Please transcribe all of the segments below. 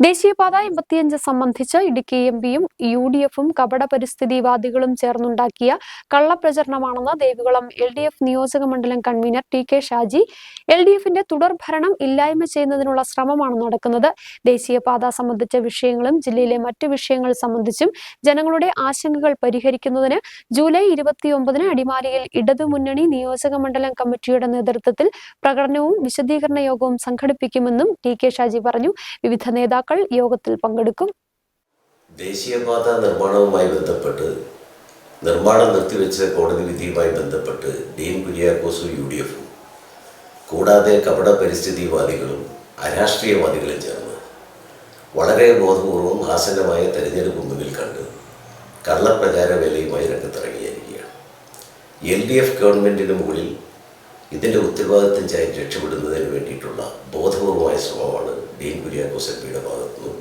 ദേശീയപാത എൺപത്തിയഞ്ച് സംബന്ധിച്ച് ഇടുക്കി എം പിയും യു ഡി എഫും കപട പരിസ്ഥിതിവാദികളും ചേർന്നുണ്ടാക്കിയ കള്ളപ്രചരണമാണെന്ന് ദേവികുളം എൽ ഡി എഫ് നിയോജക മണ്ഡലം convener T K Shaji. L D എഫിന്റെ തുടർഭരണം ഇല്ലായ്മ ചെയ്യുന്നതിനുള്ള ശ്രമമാണ് നടക്കുന്നത്. ദേശീയപാത സംബന്ധിച്ച വിഷയങ്ങളും ജില്ലയിലെ മറ്റു വിഷയങ്ങൾ സംബന്ധിച്ചും ജനങ്ങളുടെ ആശങ്കകൾ പരിഹരിക്കുന്നതിന് ജൂലൈ ഇരുപത്തിയൊമ്പതിന് അടിമാലിയിൽ ഇടതുമുന്നണി നിയോജക മണ്ഡലം കമ്മിറ്റിയുടെ നേതൃത്വത്തിൽ പ്രകടനവും വിശദീകരണ യോഗവും സംഘടിപ്പിക്കുമെന്നും ടി കെ ഷാജി പറഞ്ഞു. വിവിധ നേതാക്കൾ യോഗത്തിൽ പങ്കെടുക്കും. ദേശീയപാത നിർമ്മാണവുമായി ബന്ധപ്പെട്ട് നിർമ്മാണം നിർത്തിവെച്ച കോടതി വിധിയുമായി ബന്ധപ്പെട്ട് ഡീൻ കുര്യാക്കോസും യു ഡി എഫും കൂടാതെ കപട പരിസ്ഥിതിവാദികളും അരാഷ്ട്രീയവാദികളും ചേർന്ന് വളരെ ബോധപൂർവം ആസന്നമായ തെരഞ്ഞെടുപ്പ് മുന്നിൽ കണ്ട് കള്ളപ്രചാര വേലയുമായി രംഗത്തിറങ്ങിയിരിക്കുകയാണ്. എൽ ഡി എഫ് ഗവൺമെന്റിന് മുകളിൽ ഇതിന്റെ ഉത്തരവാദിത്തം ചായ രക്ഷപ്പെടുന്നതിന് വേണ്ടിയിട്ടുള്ള ബോധപൂർവമായ ശ്രമമാണ് ഡീൻ കുര്യാക്കോസ് എം പിയുടെ ഭാഗത്തുനിന്നും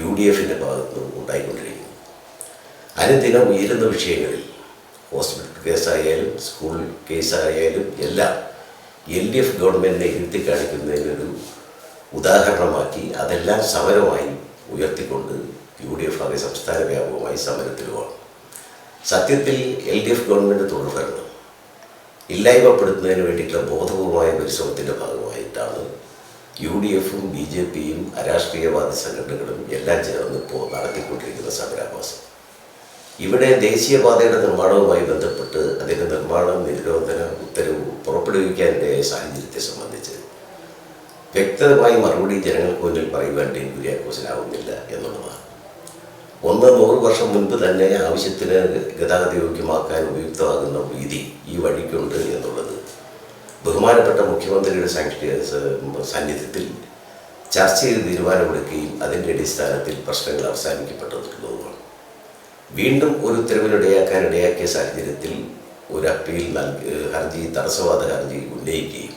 യു ഡി എഫിന്റെ ഭാഗത്തുനിന്നും ഉണ്ടായിക്കൊണ്ടിരിക്കുന്നത്. അനുദിനം ഉയരുന്ന വിഷയങ്ങളിൽ ഹോസ്പിറ്റൽ കേസായാലും സ്കൂൾ കേസായാലും എല്ലാം എൽ ഡി എഫ് ഗവൺമെന്റിനെ ഇരുത്തി കാണിക്കുന്നതിനൊരു ഉദാഹരണമാക്കി അതെല്ലാം സമരമായി ഉയർത്തിക്കൊണ്ട് യു ഡി എഫ് ആകെ സംസ്ഥാന വ്യാപകമായി സമരത്തിലുമാണ്. സത്യത്തിൽ എൽ ഡി എഫ് ഗവൺമെന്റ് തുടർഭരണം ഇല്ലായ്മപ്പെടുത്തുന്നതിന് വേണ്ടിയിട്ടുള്ള ബോധപൂർവമായ പരിശ്രമത്തിന്റെ ഭാഗമായിട്ടാണ് യു ഡി എഫും ബി ജെ പിയും അരാഷ്ട്രീയവാദി സംഘടനകളും എല്ലാം ചേർന്ന് ഇപ്പോൾ നടത്തിക്കൊണ്ടിരിക്കുന്ന സമരാഭാസം. ഇവിടെ ദേശീയപാതയുടെ നിർമ്മാണവുമായി ബന്ധപ്പെട്ട് അതിന്റെ നിർമ്മാണം നിരോധന ഉത്തരവ് പുറപ്പെടുവിക്കാനിടയായ സാഹചര്യത്തെ സംബന്ധിച്ച് വ്യക്തമായി മറുപടി ജനങ്ങൾക്ക് മുന്നിൽ പറയുവാൻ ഡീൻ കുര്യാക്കോസിനാവുന്നില്ല എന്നുള്ളതാണ്. ഒന്ന് നൂറ് വർഷം മുൻപ് തന്നെ ആവശ്യത്തിന് ഗതാഗത യോഗ്യമാക്കാൻ ഉപയുക്തമാകുന്ന വീതി ഈ വഴിക്കുണ്ട് എന്നുള്ളത്. ബഹുമാനപ്പെട്ട മുഖ്യമന്ത്രിയുടെ സാന്നിധ്യത്തിൽ ചർച്ച ചെയ്ത് തീരുമാനമെടുക്കുകയും അതിന്റെ അടിസ്ഥാനത്തിൽ പ്രശ്നങ്ങൾ അവസാനിക്കപ്പെട്ടതുമാണ് വീണ്ടും ഒരു ഉത്തരവിനിടയാക്കാൻ ഇടയാക്കിയ സാഹചര്യത്തിൽ ഒരു അപ്പീൽ നൽകി ഹർജി തടസ്സവാദ ഹർജി ഉന്നയിക്കുകയും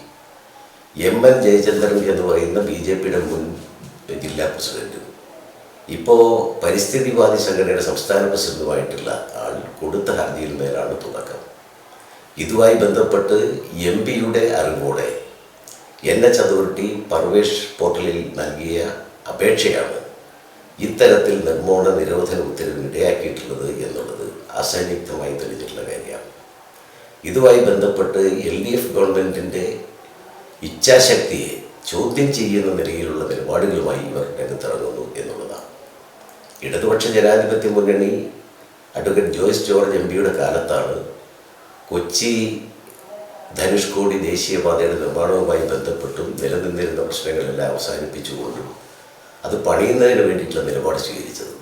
എം എൻ ജയചന്ദ്രൻ എന്ന് പറയുന്ന ബി ജെ പിയുടെ മുൻ ജില്ലാ പ്രസിഡന്റും ഇപ്പോൾ പരിസ്ഥിതിവാദി സംഘടനയുടെ സംസ്ഥാന പ്രസിഡന്റുമായിട്ടുള്ള ആൾ കൊടുത്ത ഹർജിയിൽ മേലാണ് തുടക്കം. ഇതുമായി ബന്ധപ്പെട്ട് എം പിയുടെ അറിവോടെ എൻ എച്ച് അതോറിറ്റി പർവേഷ് പോർട്ടലിൽ നൽകിയ അപേക്ഷയാണ് ഇത്തരത്തിൽ നിർമ്മാണ നിരോധന ഉത്തരവിന് ഇടയാക്കിയിട്ടുള്ളത് എന്നുള്ളത് അസന്നിഗ്ധമായി തെളിഞ്ഞിട്ടുള്ള കാര്യമാണ്. ഇതുമായി ബന്ധപ്പെട്ട് എൽ ഡി എഫ് ഗവൺമെന്റിന്റെ ഇച്ഛാശക്തിയെ ചോദ്യം ചെയ്യുന്ന നിലയിലുള്ള നിലപാടുകളുമായി ഇവർ രംഗത്തിറങ്ങുന്നു എന്നുള്ളതാണ്. ഇടതുപക്ഷ ജനാധിപത്യ മുന്നണി അഡ്വക്കേറ്റ് ജോയിസ് ജോർജ് എം പിയുടെ കാലത്താണ് കൊച്ചി ധനുഷ്കോടി ദേശീയപാതയുടെ നിർമ്മാണവുമായി ബന്ധപ്പെട്ടും നിലനിന്നിരുന്ന പ്രശ്നങ്ങളെല്ലാം അവസാനിപ്പിച്ചുകൊണ്ടും അത് പണിയുന്നതിന് വേണ്ടിയിട്ടുള്ള നിലപാട് സ്വീകരിച്ചത്.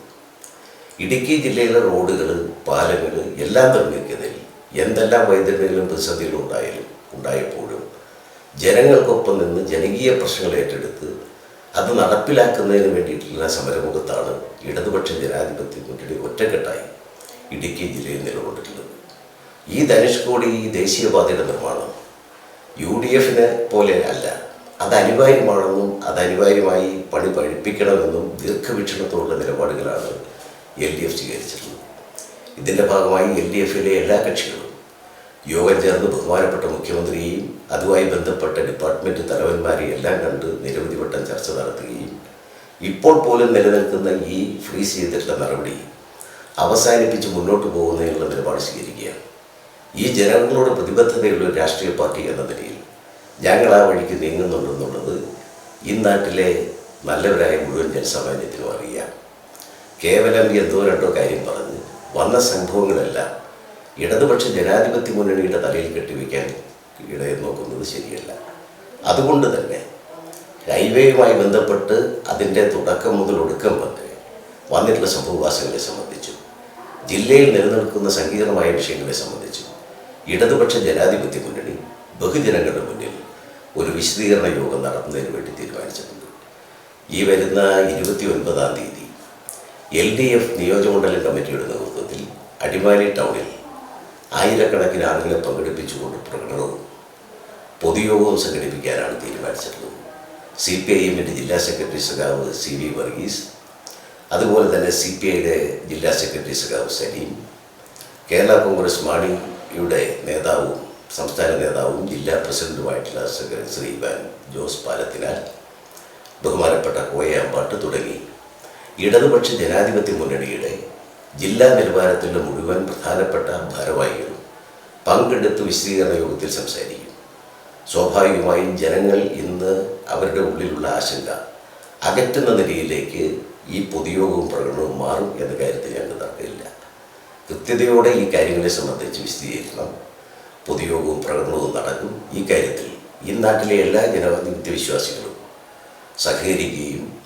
ഇടുക്കി ജില്ലയിലെ റോഡുകൾ പാലങ്ങൾ എല്ലാം നിർമ്മിക്കുന്നതിൽ എന്തെല്ലാം വൈദ്യുതികളും പ്രതിസന്ധികളും ഉണ്ടായാലും ഉണ്ടായപ്പോഴും ജനങ്ങൾക്കൊപ്പം നിന്ന് ജനകീയ പ്രശ്നങ്ങൾ ഏറ്റെടുത്ത് അത് നടപ്പിലാക്കുന്നതിന് വേണ്ടിയിട്ടുള്ള സമരമുഖത്താണ് ഇടതുപക്ഷ ജനാധിപത്യ മുന്നണി ഒറ്റക്കെട്ടായി ഇടുക്കി ജില്ലയിൽ നിലകൊണ്ടിട്ടുള്ളത്. ഈ ധനുഷ്കോടി ഈ ദേശീയപാതയുടെ നിർമ്മാണം യു ഡി എഫിനെ പോലെ അല്ല അത് അനിവാര്യമാണെന്നും അത് അനിവാര്യമായി പണി പഠിപ്പിക്കണമെന്നും ദീർഘവീക്ഷണത്തോടുള്ള നിലപാടുകളാണ് എൽ ഡി എഫ് സ്വീകരിച്ചിട്ടുള്ളത്. ഇതിന്റെ ഭാഗമായി എൽ ഡി എഫിലെ എല്ലാ കക്ഷികളും യോഗം ചേർന്ന് ബഹുമാനപ്പെട്ട മുഖ്യമന്ത്രിയെയും അതുമായി ബന്ധപ്പെട്ട ഡിപ്പാർട്ട്മെന്റ് തലവന്മാരെ എല്ലാം കണ്ട് നിരവധി വട്ടം ചർച്ച നടത്തുകയും ഇപ്പോൾ പോലും നിലനിൽക്കുന്ന ഈ ഫ്രീസ് ചെയ്തിട്ടുള്ള നടപടി അവസാനിപ്പിച്ച് മുന്നോട്ട് പോകുന്നതിനുള്ള നിലപാട് സ്വീകരിക്കുകയാണ്. ഈ ജനങ്ങളോട് പ്രതിബദ്ധതയുള്ള ഒരു രാഷ്ട്രീയ പാർട്ടി എന്ന നിലയിൽ ഞങ്ങൾ ആ വഴിക്ക് നീങ്ങുന്നുണ്ടെന്നുള്ളത് ഈ നാട്ടിലെ നല്ലവരായ മുഴുവൻ ജനസാമാന്യത്തിനും അറിയാം. കേവലം എന്തോ രണ്ടോ കാര്യം പറഞ്ഞ് വന്ന സംഭവങ്ങളെല്ലാം ഇടതുപക്ഷ ജനാധിപത്യ മുന്നണിയുടെ തലയിൽ കെട്ടിവെക്കാൻ ഇടയിൽ നോക്കുന്നത് ശരിയല്ല. അതുകൊണ്ട് തന്നെ ഹൈവേയുമായി ബന്ധപ്പെട്ട് അതിന്റെ തുടക്കം മുതൽ ഒടുക്കം വരെ വന്നിട്ടുള്ള സംഭവവാസികളെ സംബന്ധിച്ചും ജില്ലയിൽ നിലനിൽക്കുന്ന സങ്കീർണമായ വിഷയങ്ങളെ സംബന്ധിച്ചു ഇടതുപക്ഷ ജനാധിപത്യ മുന്നണി ബഹുജനങ്ങളുടെ മുന്നിൽ ഒരു വിശദീകരണ യോഗം നടത്തുന്നതിന് വേണ്ടി തീരുമാനിച്ചിട്ടുണ്ട്. ഈ വരുന്ന ഇരുപത്തി ഒൻപതാം തീയതി എൽ ഡി എഫ് നിയോജകമണ്ഡലം കമ്മിറ്റിയുടെ നേതൃത്വത്തിൽ അടിമാലി ടൗണിൽ ആയിരക്കണക്കിന് ആളുകളെ പങ്കെടുപ്പിച്ചുകൊണ്ട് പൊതുയോഗവും സംഘടിപ്പിക്കാനാണ് തീരുമാനിച്ചത് സി പി ഐ എമ്മിന്റെ ജില്ലാ സെക്രട്ടറി സഖാവ് സി വി വർഗീസ് അതുപോലെ തന്നെ സി പി ഐയുടെ ജില്ലാ സെക്രട്ടറി സഖാവ് സലീം കേരള കോൺഗ്രസ് മാണിയുടെ നേതാവും സംസ്ഥാന നേതാവും ജില്ലാ പ്രസിഡന്റുമായിട്ടുള്ള സെക്രട്ടറി ശ്രീ വാൻ ജോസ് പാലത്തിനാൽ ബഹുമാനപ്പെട്ട കോയയാമ്പാട്ട് തുടങ്ങി. ഇടതുപക്ഷ ജനാധിപത്യ മുന്നണിയുടെ ജില്ലാ നിലവാരത്തിലുള്ള മുഴുവൻ പ്രധാനപ്പെട്ട ഭാരവാഹികളും പങ്കെടുത്ത് വിശദീകരണ യോഗത്തിൽ സംസാരിക്കും. സ്വാഭാവികമായും ജനങ്ങൾ ഇന്ന് അവരുടെ ഉള്ളിലുള്ള ആശങ്ക അകറ്റുന്ന നിലയിലേക്ക് ഈ പൊതുയോഗവും പ്രകടനവും മാറും എന്ന കാര്യത്തിൽ ഞങ്ങൾക്ക് തർക്കമില്ല. കൃത്യതയോടെ ഈ കാര്യങ്ങളെ സംബന്ധിച്ച് വിശദീകരിക്കണം. പൊതുയോഗവും പ്രകടനവും നടക്കും. ഈ കാര്യത്തിൽ ഈ നാട്ടിലെ എല്ലാ ജനാധിപത്യ വിശ്വാസികളും സഹകരിക്കുകയും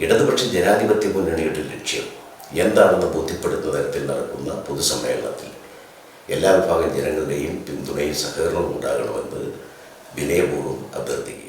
ഇടതുപക്ഷ ജനാധിപത്യ മുന്നണിയുടെ ലക്ഷ്യം എന്താണെന്ന് ബോധ്യപ്പെടുത്തുന്ന തരത്തിൽ നടക്കുന്ന പൊതുസമ്മേളനത്തിൽ എല്ലാ വിഭാഗം ജനങ്ങളുടെയും പിന്തുണയും സഹകരണവും ഉണ്ടാകണമെന്ന് വിനയപൂർവം അഭ്യർത്ഥിക്കുക.